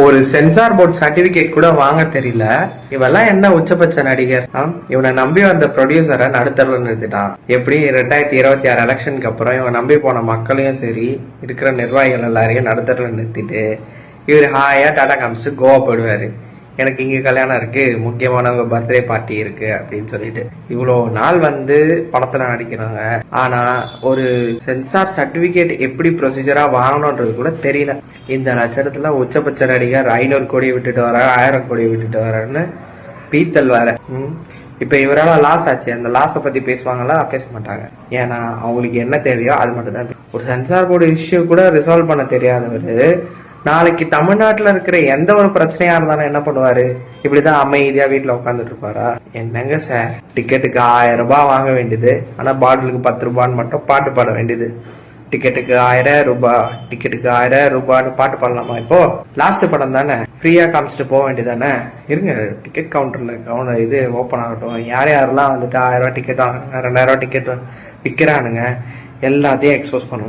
ஒரு sensor board certificate கூட வாங்க தெரியல. இவெல்லாம் என்ன உச்சபட்ச நடிகர்? இவனை நம்பி வந்த ப்ரொடியூசரை நடுத்தரல நிறுத்திட்டான். எப்படி ரெண்டாயிரத்தி இருபத்தி ஆறு எலெக்ஷனுக்கு அப்புறம் இவன் நம்பி போன மக்களையும் சரி இருக்கிற நிர்வாகிகள் எல்லாரையும் நடுத்தரல நிறுத்திட்டு இவர் ஹாயா டாடா காமிச்சு கோவா போயிடுவாரு எனக்கு இங்கே கல்யாணம் இருக்கு முக்கியமானவங்க பர்த்டே பார்ட்டி இருக்கு அப்படின்னு சொல்லிட்டு. இவ்வளோ நாள் வந்து படத்துல நடிக்கிறாங்க. ஆனா ஒரு சென்சார் சர்டிஃபிகேட் எப்படி ப்ரொசீஜராக வாங்கணுன்றது கூட தெரியல. இந்த நட்சத்திரத்தில் உச்சபட்ச நடிகர் ஐநூறு கோடியை விட்டுட்டு வர ஆயிரம் கோடியை விட்டுட்டு வரேன்னு பீத்தல் வேற. இப்போ இவரால் இவரால லாஸ் ஆச்சு. அந்த லாஸை பத்தி பேசுவாங்களா? பேச மாட்டாங்க. ஏன்னா அவங்களுக்கு என்ன தேவையோ அது மட்டும் தான் ஒரு சென்சார் போர்டு இஷ்யூ கூட ரிசால்வ் பண்ண தெரியாதவர் நாளைக்கு தமிழ்நாட்டில் இருக்கிற எந்த ஒரு பிரச்சனையா இருந்தாலும் என்ன பண்ணுவாரு? இப்படிதான் அமைதியா வீட்டில் உட்காந்துட்டு இருப்பாரா என்னங்க சார் டிக்கெட்டுக்கு ஆயிரம் ரூபாய் வாங்க வேண்டியது. ஆனா பாட்டிலுக்கு பத்து ரூபான்னு மட்டும் பாட்டு பாட வேண்டியது. டிக்கெட்டுக்கு ஆயிரம் ரூபாய் டிக்கெட்டுக்கு ஆயிரம் ரூபான்னு பாட்டு பாடலாமா இப்போ? லாஸ்ட் படம் தானே? ஃப்ரீயா காமிச்சிட்டு போக வேண்டியதானே? இருங்க டிக்கெட் கவுண்டர்ல கவுண்டர் இது ஓப்பன் ஆகட்டும். யார் யாரெல்லாம் வந்துட்டு ஆயிரம் ரூபாய் டிக்கெட் வாங்குறாங்க ரெண்டாயிரம் ரூபாய் டிக்கெட் விற்கிறானுங்க எல்லாத்தையும் எக்ஸ்போஸ் பண்ணுவோம்.